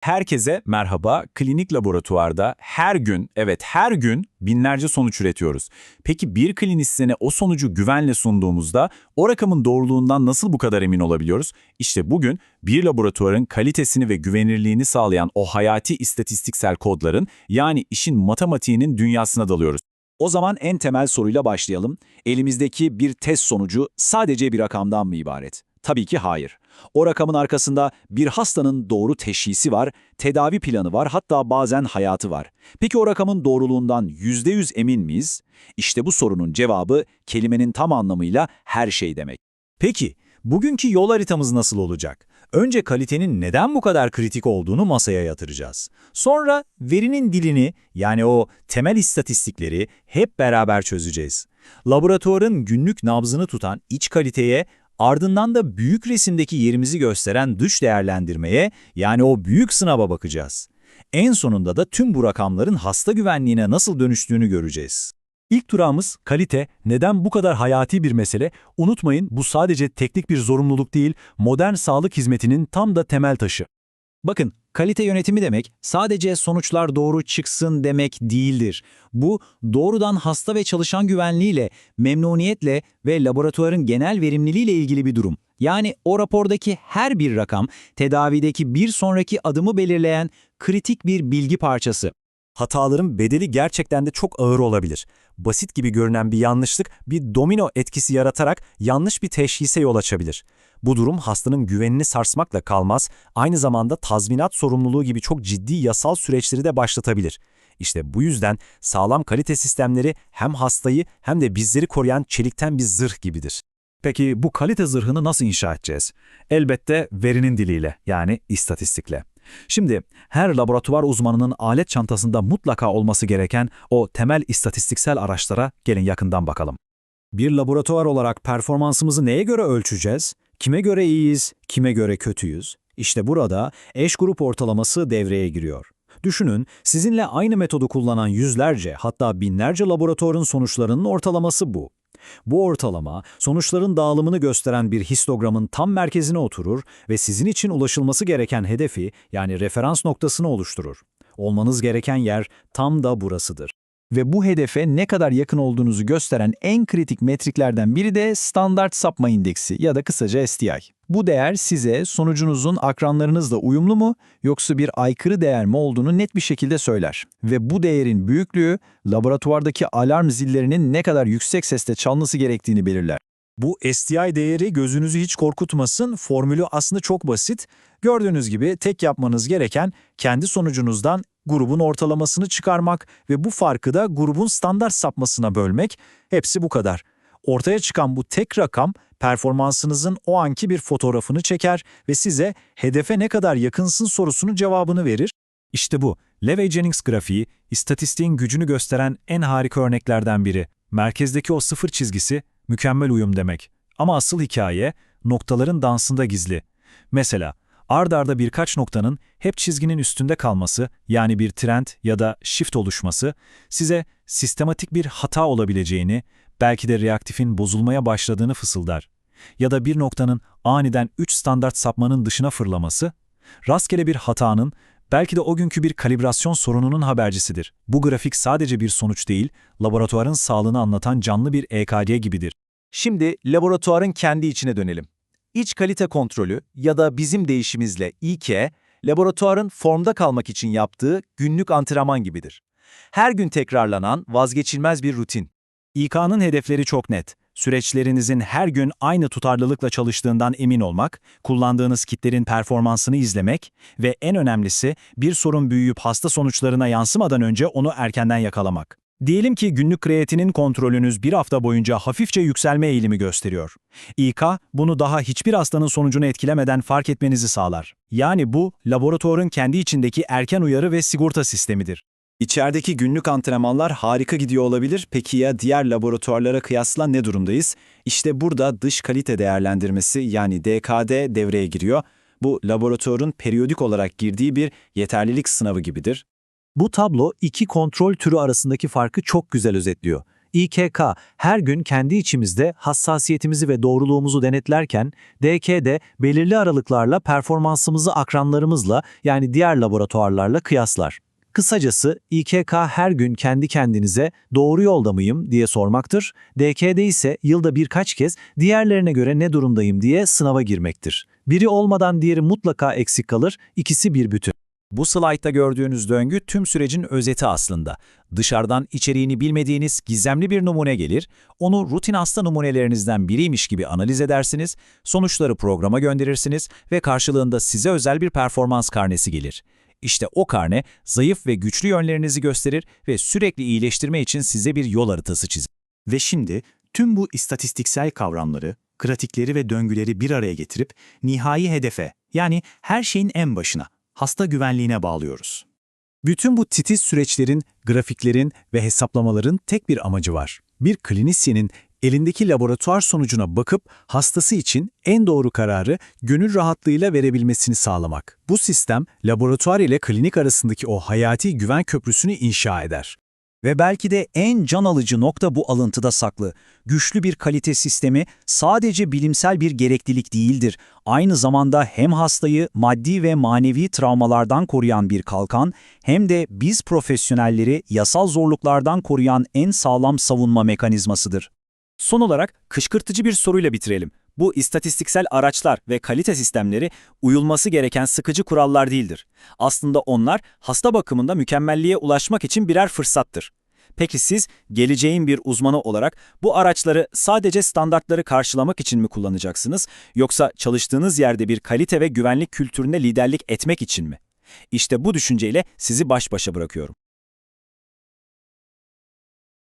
Herkese merhaba. Klinik laboratuvarda her gün, evet her gün binlerce sonuç üretiyoruz. Peki bir klinisyene o sonucu güvenle sunduğumuzda o rakamın doğruluğundan nasıl bu kadar emin olabiliyoruz? İşte bugün bir laboratuvarın kalitesini ve güvenirliğini sağlayan o hayati istatistiksel kodların yani işin matematiğinin dünyasına dalıyoruz. O zaman en temel soruyla başlayalım. Elimizdeki bir test sonucu sadece bir rakamdan mı ibaret? Tabii ki hayır. O rakamın arkasında bir hastanın doğru teşhisi var, tedavi planı var, hatta bazen hayatı var. Peki o rakamın doğruluğundan %100 emin miyiz? İşte bu sorunun cevabı kelimenin tam anlamıyla her şey demek. Peki, bugünkü yol haritamız nasıl olacak? Önce kalitenin neden bu kadar kritik olduğunu masaya yatıracağız. Sonra verinin dilini yani o temel istatistikleri hep beraber çözeceğiz. Laboratuvarın günlük nabzını tutan iç kaliteye, ardından da büyük resimdeki yerimizi gösteren dış değerlendirmeye yani o büyük sınava bakacağız. En sonunda da tüm bu rakamların hasta güvenliğine nasıl dönüştüğünü göreceğiz. İlk durağımız kalite. Neden bu kadar hayati bir mesele? Unutmayın bu sadece teknik bir zorunluluk değil, modern sağlık hizmetinin tam da temel taşı. Bakın, kalite yönetimi demek sadece sonuçlar doğru çıksın demek değildir. Bu doğrudan hasta ve çalışan güvenliğiyle, memnuniyetle ve laboratuvarın genel verimliliğiyle ilgili bir durum. Yani o rapordaki her bir rakam tedavideki bir sonraki adımı belirleyen kritik bir bilgi parçası. Hataların bedeli gerçekten de çok ağır olabilir. Basit gibi görünen bir yanlışlık bir domino etkisi yaratarak yanlış bir teşhise yol açabilir. Bu durum hastanın güvenini sarsmakla kalmaz, aynı zamanda tazminat sorumluluğu gibi çok ciddi yasal süreçleri de başlatabilir. İşte bu yüzden sağlam kalite sistemleri hem hastayı hem de bizleri koruyan çelikten bir zırh gibidir. Peki bu kalite zırhını nasıl inşa edeceğiz? Elbette verinin diliyle yani istatistikle. Şimdi her laboratuvar uzmanının alet çantasında mutlaka olması gereken o temel istatistiksel araçlara gelin yakından bakalım. Bir laboratuvar olarak performansımızı neye göre ölçeceğiz? Kime göre iyiyiz, kime göre kötüyüz? İşte burada eş grup ortalaması devreye giriyor. Düşünün, sizinle aynı metodu kullanan yüzlerce hatta binlerce laboratuvarın sonuçlarının ortalaması bu. Bu ortalama, sonuçların dağılımını gösteren bir histogramın tam merkezine oturur ve sizin için ulaşılması gereken hedefi yani referans noktasını oluşturur. Olmanız gereken yer tam da burasıdır. Ve bu hedefe ne kadar yakın olduğunuzu gösteren en kritik metriklerden biri de standart sapma indeksi ya da kısaca STI. Bu değer size sonucunuzun akranlarınızla uyumlu mu yoksa bir aykırı değer mi olduğunu net bir şekilde söyler. Ve bu değerin büyüklüğü laboratuvardaki alarm zillerinin ne kadar yüksek sesle çalması gerektiğini belirler. Bu STI değeri gözünüzü hiç korkutmasın, formülü aslında çok basit. Gördüğünüz gibi tek yapmanız gereken kendi sonucunuzdan grubun ortalamasını çıkarmak ve bu farkı da grubun standart sapmasına bölmek. Hepsi bu kadar. Ortaya çıkan bu tek rakam performansınızın o anki bir fotoğrafını çeker ve size hedefe ne kadar yakınsın sorusunun cevabını verir. İşte bu, Levey-Jennings grafiği, istatistiğin gücünü gösteren en harika örneklerden biri. Merkezdeki o sıfır çizgisi, mükemmel uyum demek. Ama asıl hikaye, noktaların dansında gizli. Mesela, ard arda birkaç noktanın hep çizginin üstünde kalması, yani bir trend ya da shift oluşması, size sistematik bir hata olabileceğini, belki de reaktifin bozulmaya başladığını fısıldar. Ya da bir noktanın aniden 3 standart sapmanın dışına fırlaması, rastgele bir hatanın, belki de o günkü bir kalibrasyon sorununun habercisidir. Bu grafik sadece bir sonuç değil, laboratuvarın sağlığını anlatan canlı bir EKG gibidir. Şimdi laboratuvarın kendi içine dönelim. İç kalite kontrolü ya da bizim değişimizle İK, laboratuvarın formda kalmak için yaptığı günlük antrenman gibidir. Her gün tekrarlanan vazgeçilmez bir rutin. İK'nın hedefleri çok net. Süreçlerinizin her gün aynı tutarlılıkla çalıştığından emin olmak, kullandığınız kitlerin performansını izlemek ve en önemlisi bir sorun büyüyüp hasta sonuçlarına yansımadan önce onu erkenden yakalamak. Diyelim ki günlük kreatinin kontrolünüz bir hafta boyunca hafifçe yükselme eğilimi gösteriyor. İK, bunu daha hiçbir hastanın sonucunu etkilemeden fark etmenizi sağlar. Yani bu, laboratuvarın kendi içindeki erken uyarı ve sigorta sistemidir. İçerideki günlük antrenmanlar harika gidiyor olabilir. Peki ya diğer laboratuvarlara kıyasla ne durumdayız? İşte burada dış kalite değerlendirmesi yani DKD devreye giriyor. Bu laboratuvarın periyodik olarak girdiği bir yeterlilik sınavı gibidir. Bu tablo iki kontrol türü arasındaki farkı çok güzel özetliyor. İKK her gün kendi içimizde hassasiyetimizi ve doğruluğumuzu denetlerken, DK'de belirli aralıklarla performansımızı akranlarımızla yani diğer laboratuvarlarla kıyaslar. Kısacası İKK her gün kendi kendinize doğru yolda mıyım diye sormaktır. DK'de ise yılda birkaç kez diğerlerine göre ne durumdayım diye sınava girmektir. Biri olmadan diğeri mutlaka eksik kalır, ikisi bir bütün. Bu slaytta gördüğünüz döngü tüm sürecin özeti aslında. Dışarıdan içeriğini bilmediğiniz gizemli bir numune gelir, onu rutin hasta numunelerinizden biriymiş gibi analiz edersiniz, sonuçları programa gönderirsiniz ve karşılığında size özel bir performans karnesi gelir. İşte o karne zayıf ve güçlü yönlerinizi gösterir ve sürekli iyileştirme için size bir yol haritası çizer. Ve şimdi tüm bu istatistiksel kavramları, kratikleri ve döngüleri bir araya getirip nihai hedefe yani her şeyin en başına, hasta güvenliğine bağlıyoruz. Bütün bu titiz süreçlerin, grafiklerin ve hesaplamaların tek bir amacı var. Bir klinisyenin elindeki laboratuvar sonucuna bakıp hastası için en doğru kararı gönül rahatlığıyla verebilmesini sağlamak. Bu sistem laboratuvar ile klinik arasındaki o hayati güven köprüsünü inşa eder. Ve belki de en can alıcı nokta bu alıntıda saklı. Güçlü bir kalite sistemi sadece bilimsel bir gereklilik değildir. Aynı zamanda hem hastayı maddi ve manevi travmalardan koruyan bir kalkan, hem de biz profesyonelleri yasal zorluklardan koruyan en sağlam savunma mekanizmasıdır. Son olarak kışkırtıcı bir soruyla bitirelim. Bu istatistiksel araçlar ve kalite sistemleri uyulması gereken sıkıcı kurallar değildir. Aslında onlar hasta bakımında mükemmelliğe ulaşmak için birer fırsattır. Peki siz geleceğin bir uzmanı olarak bu araçları sadece standartları karşılamak için mi kullanacaksınız yoksa çalıştığınız yerde bir kalite ve güvenlik kültürüne liderlik etmek için mi? İşte bu düşünceyle sizi baş başa bırakıyorum.